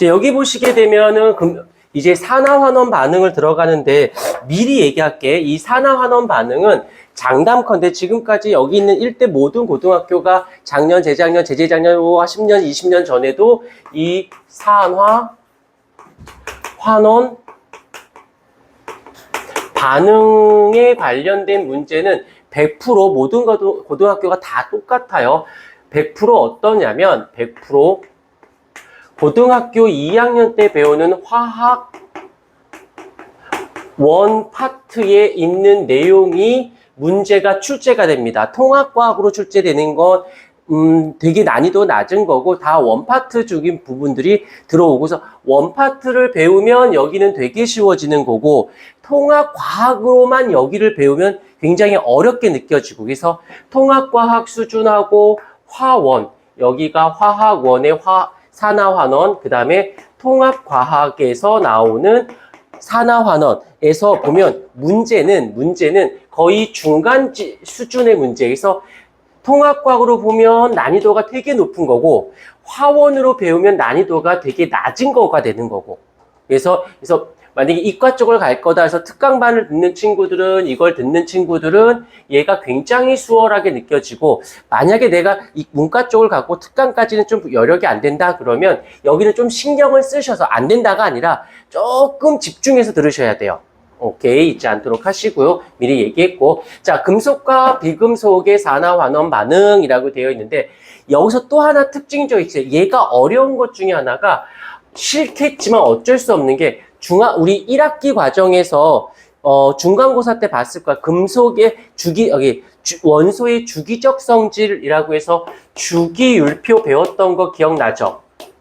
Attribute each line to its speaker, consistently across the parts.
Speaker 1: 이제 여기 보시게 되면은 금- 이제 산화환원 반응을 들어가는데 미리 얘기할게. 이 산화환원 반응은 장담컨대 지금까지 여기 있는 일대 모든 고등학교가 작년, 재작년, 재재작년, 10년, 20년 전에도 이 산화 환원 반응에 관련된 문제는 100% 모든 고등- 고등학교가 다 똑같아요. 100% 어떠냐면 100% 고등학교 2학년 때 배우는 화학 원 파트에 있는 내용이 문제가 출제가 됩니다. 통합과학으로 출제되는 건 음, 되게 난이도 낮은 거고 다 원파트 중인 부분들이 들어오고서 원파트를 배우면 여기는 되게 쉬워지는 거고 통합과학으로만 여기를 배우면 굉장히 어렵게 느껴지고 그래서 통합과학 수준하고 화원 여기가 화학원의 화 산화환원 그 다음에 통합과학에서 나오는 산화환원에서 보면 문제는 문제는 거의 중간 지- 수준의 문제에서 통합과학으로 보면 난이도가 되게 높은 거고 화원으로 배우면 난이도가 되게 낮은 거가 되는 거고. 그래서 그래서 만약에 이과 쪽을 갈 거다 해서 특강반을 듣는 친구들은 이걸 듣는 친구들은 얘가 굉장히 수월하게 느껴지고 만약에 내가 이 문과 쪽을 갖고 특강까지는 좀 여력이 안 된다 그러면 여기는 좀 신경을 쓰셔서 안 된다가 아니라 조금 집중해서 들으셔야 돼요. 오케이 잊지 않도록 하시고요. 미리 얘기했고 자 금속과 비금속의 산화환원 반응이라고 되어 있는데 여기서 또 하나 특징적이 있어요. 얘가 어려운 것 중에 하나가 싫겠지만 어쩔 수 없는 게 중학 우리 1학기 과정에서 어, 중간고사 때 봤을 거야. 금속의 주기 여기 주- 원소의 주기적 성질이라고 해서 주기율표 배웠던 거 기억나죠?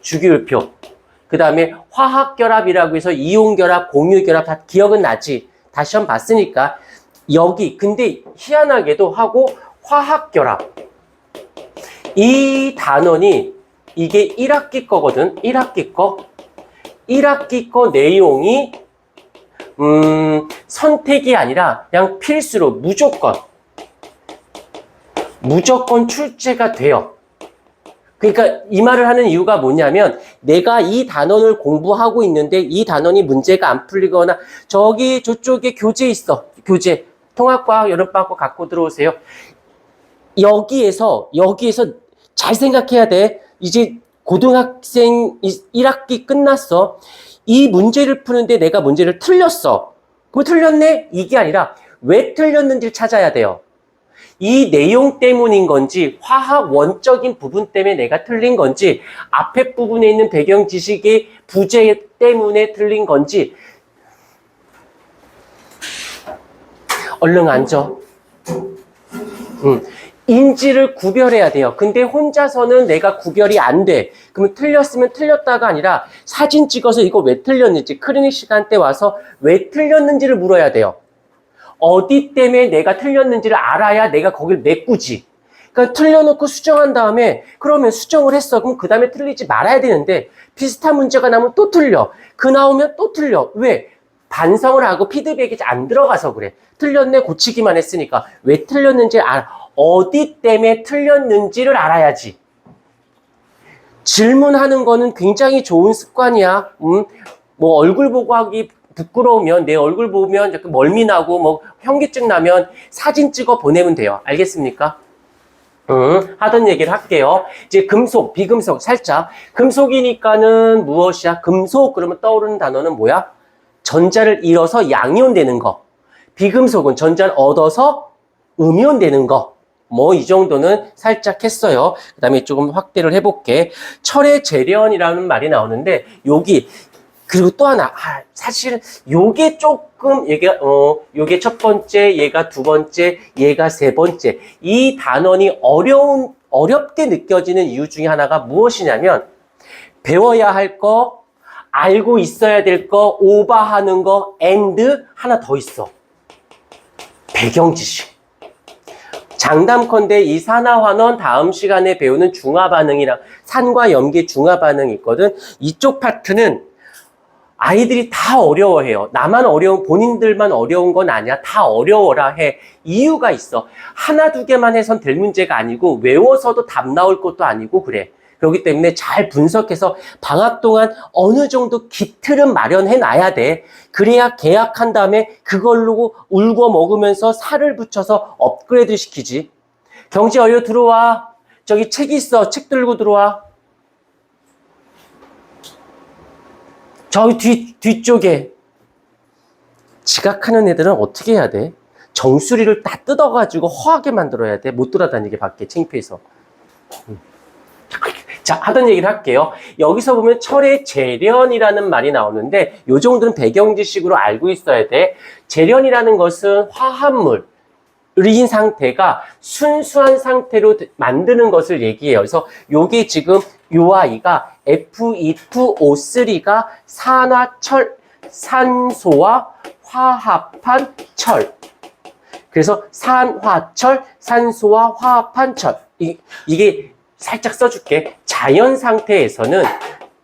Speaker 1: 주기율표. 그 다음에 화학 결합이라고 해서 이온 결합, 공유 결합 다 기억은 나지. 다 시험 봤으니까. 여기, 근데 희한하게도 하고 화학 결합. 이 단원이 이게 1학기 거거든. 1학기 거. 1학기 거 내용이 음, 선택이 아니라 그냥 필수로 무조건 무조건 출제가 돼요. 그러니까 이 말을 하는 이유가 뭐냐면 내가 이 단원을 공부하고 있는데 이 단원이 문제가 안 풀리거나 저기 저쪽에 교재 있어. 교재. 통합과학 여름방학 갖고 들어오세요. 여기에서 여기에서 잘 생각해야 돼. 이제 고등학생 1학기 끝났어. 이 문제를 푸는데 내가 문제를 틀렸어. 그럼 틀렸네? 이게 아니라 왜 틀렸는지를 찾아야 돼요. 이 내용 때문인 건지 화학 원적인 부분 때문에 내가 틀린 건지 앞에 부분에 있는 배경 지식의 부재 때문에 틀린 건지 얼른 앉아. 음, 인지를 구별해야 돼요. 근데 혼자서는 내가 구별이 안 돼. 그러면 틀렸으면 틀렸다가 아니라 사진 찍어서 이거 왜 틀렸는지 클리닉 시간 때 와서 왜 틀렸는지를 물어야 돼요. 어디 때문에 내가 틀렸는지를 알아야 내가 거길 메꾸지. 그러니까 틀려놓고 수정한 다음에 그러면 수정을 했어. 그럼 그 다음에 틀리지 말아야 되는데 비슷한 문제가 나오면 또 틀려. 그 나오면 또 틀려. 왜? 반성을 하고 피드백이 안 들어가서 그래. 틀렸네 고치기만 했으니까 왜 틀렸는지 알 어디 때문에 틀렸는지를 알아야지. 질문하는 거는 굉장히 좋은 습관이야. 음, 뭐 얼굴 보고 하기 부끄러우면 내 얼굴 보면 약간 멀미 나고 뭐 현기증 나면 사진 찍어 보내면 돼요. 알겠습니까? 응, 하던 얘기를 할게요. 이제 금속, 비금속 살짝. 금속이니까는 무엇이야? 금속 그러면 떠오르는 단어는 뭐야? 전자를 잃어서 양이온 되는 거. 비금속은 전자를 얻어서 음이온 되는 거. 뭐 이 정도는 살짝 했어요. 그 다음에 조금 확대를 해볼게. 철의 재련이라는 말이 나오는데 여기 그리고 또 하나 아, 사실 요게 조금 얘가 어 요게 첫 번째 얘가 두 번째 얘가 세 번째 이 단원이 어려운 어렵게 느껴지는 이유 중에 하나가 무엇이냐면 배워야 할 거 알고 있어야 될 거 오버하는 거 and 하나 더 있어 배경 지식 장담컨대 이 산화환원 다음 시간에 배우는 중화반응이랑 산과 염기 중화반응이 있거든 이쪽 파트는 아이들이 다 어려워해요. 나만 어려운, 본인들만 어려운 건 아니야. 다 어려워라 해. 이유가 있어. 하나, 두 개만 해선 될 문제가 아니고, 외워서도 답 나올 것도 아니고, 그래. 그렇기 때문에 잘 분석해서 방학 동안 어느 정도 기틀은 마련해 놔야 돼. 그래야 계약한 다음에 그걸로 울고 먹으면서 살을 붙여서 업그레이드 시키지. 경지 얼려 들어와. 저기 책 있어. 책 들고 들어와. 저기 뒤, 뒤쪽에. 지각하는 애들은 어떻게 해야 돼? 정수리를 다 뜯어가지고 허하게 만들어야 돼. 못 돌아다니게 밖에 창피해서. 음. 자, 하던 얘기를 할게요. 여기서 보면 철의 재련이라는 말이 나오는데 요 정도는 배경 지식으로 알고 있어야 돼. 재련이라는 것은 화합물, 인 상태가 순수한 상태로 만드는 것을 얘기해요. 그래서 요게 지금 요 아이가 Fe2O3가 산화철, 산소와 화합한 철. 그래서 산화철, 산소와 화합한 철. 이, 이게 살짝 써줄게. 자연 상태에서는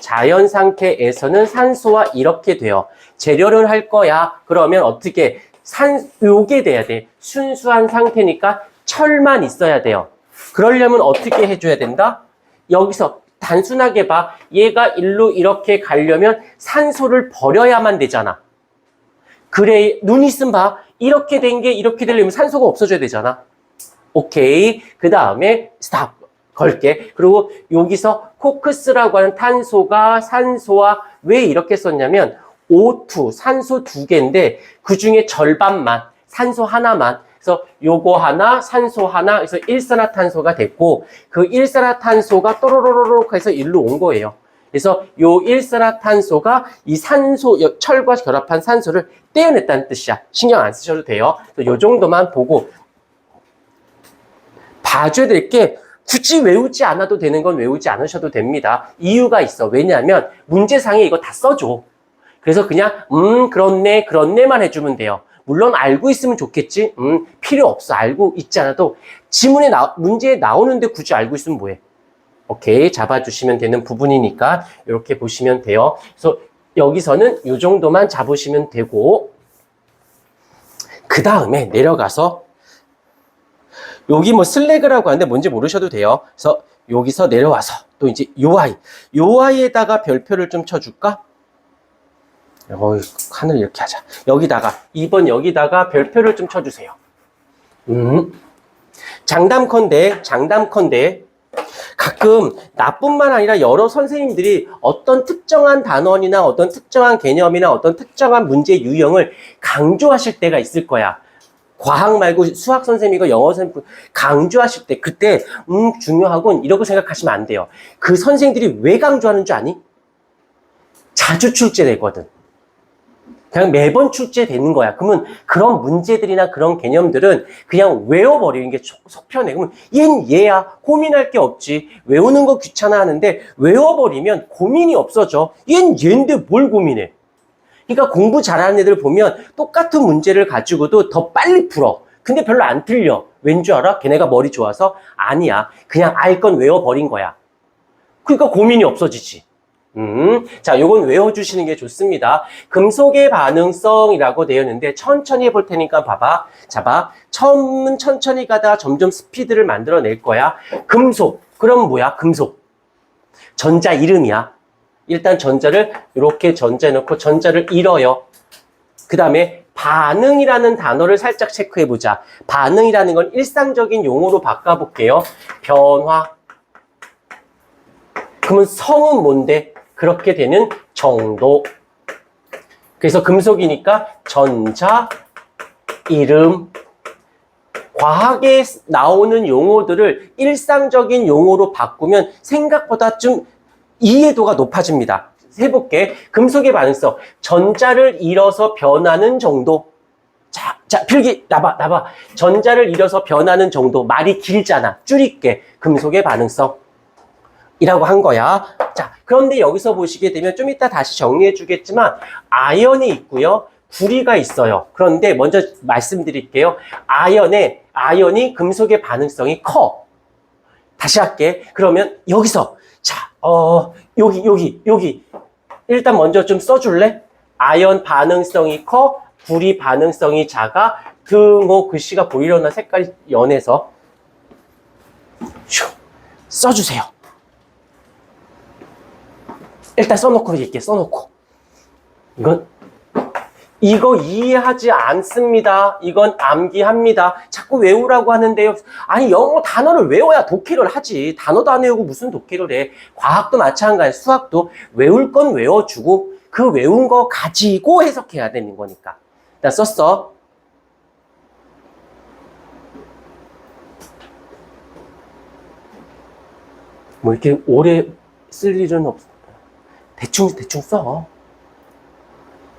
Speaker 1: 자연 상태에서는 산소와 이렇게 돼요. 재료를 할 거야. 그러면 어떻게 산 요게 돼야 돼. 순수한 상태니까 철만 있어야 돼요. 그러려면 어떻게 해줘야 된다? 여기서 단순하게 봐. 얘가 일로 이렇게 가려면 산소를 버려야만 되잖아. 그래, 눈 있으면 봐. 이렇게 된 게 이렇게 되려면 산소가 없어져야 되잖아. 오케이. 그 다음에 스탑. 걸게. 그리고 여기서 코크스라고 하는 탄소가 산소와 왜 이렇게 썼냐면 O2, 산소 두 개인데 그 중에 절반만, 산소 하나만. 그래서 요거 하나, 산소 하나, 그래서 일산화탄소가 됐고 그 일산화탄소가 또로로로록 해서 일로 온 거예요. 그래서 요 일산화탄소가 이 산소, 철과 결합한 산소를 떼어냈다는 뜻이야. 신경 안 쓰셔도 돼요. 요 정도만 보고 봐줘야 될게 굳이 외우지 않아도 되는 건 외우지 않으셔도 됩니다. 이유가 있어. 왜냐하면 문제상에 이거 다 써줘. 그래서 그냥 음 그렇네 그렇네만 해주면 돼요. 물론 알고 있으면 좋겠지. 음 필요 없어. 알고 있지 않아도 지문에 나 문제에 나오는데 굳이 알고 있으면 뭐해? 오케이 잡아주시면 되는 부분이니까 이렇게 보시면 돼요. 그래서 여기서는 이 정도만 잡으시면 되고 그 다음에 내려가서 여기 뭐 슬래그라고 하는데 뭔지 모르셔도 돼요. 그래서 여기서 내려와서 또 이제 요 아이에다가 별표를 좀 쳐줄까? 어이, 하늘 이렇게 하자. 여기다가 2번 여기다가 별표를 좀 쳐주세요. 음. 장담컨대 장담컨대 가끔 나뿐만 아니라 여러 선생님들이 어떤 특정한 단원이나 어떤 특정한 개념이나 어떤 특정한 문제 유형을 강조하실 때가 있을 거야. 과학 말고 수학 선생님이고 영어 선생님 강조하실 때 그때 음 중요하군 이러고 생각하시면 안 돼요. 그 선생들이 왜 강조하는 줄 아니? 자주 출제되거든. 그냥 매번 출제되는 거야. 그러면 그런 문제들이나 그런 개념들은 그냥 외워버리는 게 속편해. 그러면 얜 얘야. 고민할 게 없지. 외우는 거 귀찮아 하는데 외워버리면 고민이 없어져. 얜 얘인데 뭘 고민해. 그러니까 공부 잘하는 애들 보면 똑같은 문제를 가지고도 더 빨리 풀어. 근데 별로 안 틀려. 왠 줄 알아? 걔네가 머리 좋아서? 아니야. 그냥 알 건 외워버린 거야. 그러니까 고민이 없어지지. 음, 자, 요건 외워주시는 게 좋습니다. 금속의 반응성이라고 되어 있는데 천천히 해볼 테니까 봐봐. 잡아. 처음은 천천히 가다가 점점 스피드를 만들어낼 거야. 금속. 그럼 뭐야? 금속. 전자 이름이야. 일단 전자를 이렇게 넣고 전자를 잃어요. 그 다음에 반응이라는 단어를 살짝 체크해 보자. 반응이라는 건 일상적인 용어로 바꿔볼게요. 변화. 그러면 성은 뭔데? 그렇게 되는 정도. 그래서 금속이니까 전자, 이름, 과학에 나오는 용어들을 일상적인 용어로 바꾸면 생각보다 좀 이해도가 높아집니다. 해볼게. 금속의 반응성. 전자를 잃어서 변하는 정도. 자, 자, 필기, 나봐, 나봐. 전자를 잃어서 변하는 정도. 말이 길잖아. 줄일게. 금속의 반응성. 이라고 한 거야. 자, 그런데 여기서 보시게 되면 좀 이따 다시 정리해 주겠지만, 아연이 있고요. 구리가 있어요. 그런데 먼저 말씀드릴게요. 아연에, 아연이 금속의 반응성이 커. 다시 할게. 그러면 여기서, 자, 어, 여기, 여기, 여기. 일단 먼저 좀 써줄래? 아연 반응성이 커, 구리 반응성이 작아, 등호 글씨가 보이려나 색깔이 연해서. 슉, 써주세요. 일단 써놓고 얘기해, 써놓고. 이건, 이거 이해하지 않습니다. 이건 암기합니다. 자꾸 외우라고 하는데요. 아니, 영어 단어를 외워야 독해를 하지. 단어도 안 외우고 무슨 독해를 해. 과학도 마찬가지, 수학도 외울 건 외워주고 그 외운 거 가지고 해석해야 되는 거니까. 나 썼어. 뭐 이렇게 오래 쓸 일은 없어. 대충, 대충 써.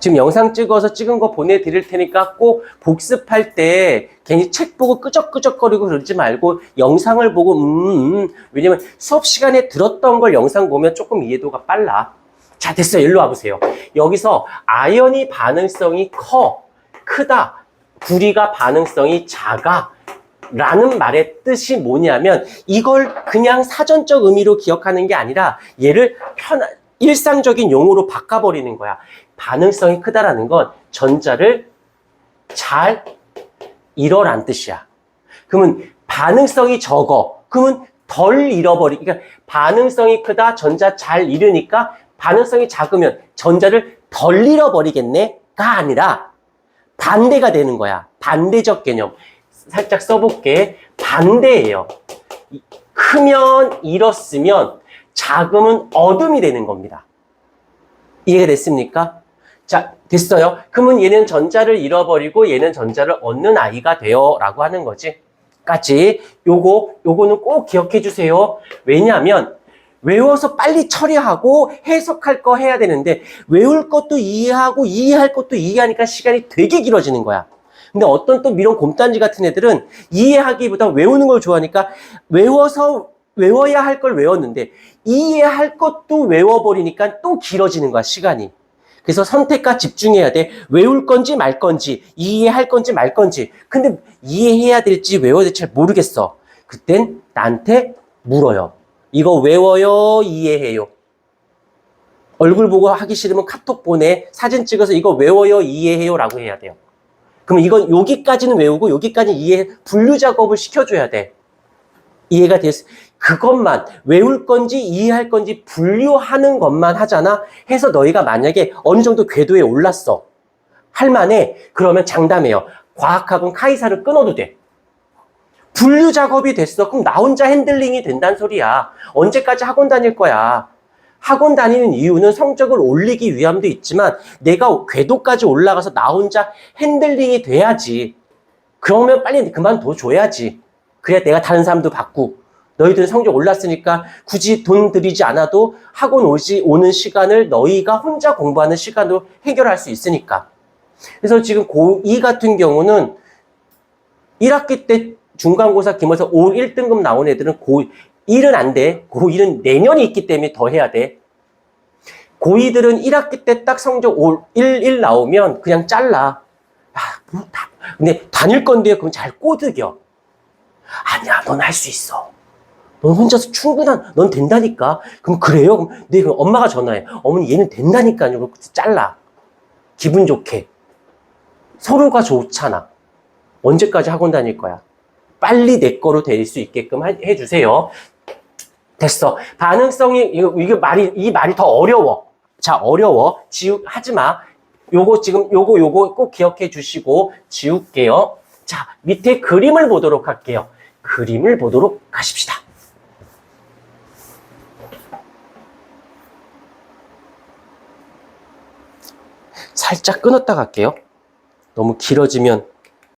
Speaker 1: 지금 영상 찍어서 찍은 거 보내드릴 테니까 꼭 복습할 때 괜히 책 보고 끄적끄적거리고 그러지 말고 영상을 보고, 음, 음. 왜냐면 수업 시간에 들었던 걸 영상 보면 조금 이해도가 빨라. 자, 됐어요. 일로 와보세요. 여기서 아연이 반응성이 커, 크다, 구리가 반응성이 작아. 라는 말의 뜻이 뭐냐면 이걸 그냥 사전적 의미로 기억하는 게 아니라 얘를 편 일상적인 용어로 바꿔버리는 거야. 반응성이 크다라는 건 전자를 잘 잃어란 뜻이야. 그러면 반응성이 적어. 그러면 덜 잃어버리. 그러니까 반응성이 크다, 전자 잘 잃으니까 반응성이 작으면 전자를 덜 잃어버리겠네가 아니라 반대가 되는 거야. 반대적 개념. 살짝 써볼게. 반대예요. 이- 크면 잃었으면 작으면 어둠이 되는 겁니다. 이해가 됐습니까? 자, 됐어요. 그러면 얘는 전자를 잃어버리고 얘는 전자를 얻는 아이가 돼요. 라고 하는 거지. 까지. 요거, 요거는 꼭 기억해 주세요. 왜냐하면 외워서 빨리 처리하고 해석할 거 해야 되는데 외울 것도 이해하고 이해할 것도 이해하니까 시간이 되게 길어지는 거야. 근데 어떤 또 미론 곰단지 같은 애들은 이해하기보다 외우는 걸 좋아하니까 외워서 외워야 할 걸 외웠는데 이해할 것도 외워버리니까 또 길어지는 거야, 시간이. 그래서 선택과 집중해야 돼. 외울 건지 말 건지, 이해할 건지 말 건지. 근데 이해해야 될지 외워야 될지 잘 모르겠어. 그땐 나한테 물어요. 이거 외워요, 이해해요. 얼굴 보고 하기 싫으면 카톡 보내, 사진 찍어서 이거 외워요, 이해해요 라고 해야 돼요. 그럼 이건 여기까지는 외우고 여기까지 이해, 분류 작업을 시켜줘야 돼. 이해가 됐어. 그것만 외울 건지 이해할 건지 분류하는 것만 하잖아. 해서 너희가 만약에 어느 정도 궤도에 올랐어. 할 만해. 그러면 장담해요. 과학학은 카이사를 끊어도 돼. 분류 작업이 됐어. 그럼 나 혼자 핸들링이 된다는 소리야. 언제까지 학원 다닐 거야? 학원 다니는 이유는 성적을 올리기 위함도 있지만 내가 궤도까지 올라가서 나 혼자 핸들링이 돼야지. 그러면 빨리 그만둬 줘야지. 그래야 내가 다른 사람도 받고 너희들 성적 올랐으니까 굳이 돈 들이지 않아도 학원 오지 오는 시간을 너희가 혼자 공부하는 시간으로 해결할 수 있으니까. 그래서 지금 고2 같은 경우는 1학기 때 중간고사 기말에서 올 1등급 나온 애들은 고1은 안 돼. 고1은 내년이 있기 때문에 더 해야 돼. 고2들은 1학기 때 딱 성적 올 1, 1 나오면 그냥 잘라. 아, 뭐 다. 근데 다닐 건데 그럼 잘 꼬드겨. 아니야, 넌 할 수 있어. 넌 혼자서 충분한, 넌 된다니까. 그럼 그래요? 그럼 네, 그럼 엄마가 전화해. 어머니 얘는 된다니까요. 그럼 잘라. 기분 좋게. 서로가 좋잖아. 언제까지 학원 다닐 거야? 빨리 내 거로 될 수 있게끔 하- 해주세요. 됐어. 반응성이, 이거, 이거 말이, 이 말이 더 어려워. 자, 어려워. 지우, 하지 마. 요거 지금, 요거, 요거 꼭 기억해 주시고, 지울게요. 자, 밑에 그림을 보도록 할게요. 그림을 보도록 가십시다. 살짝 끊었다 갈게요. 너무 길어지면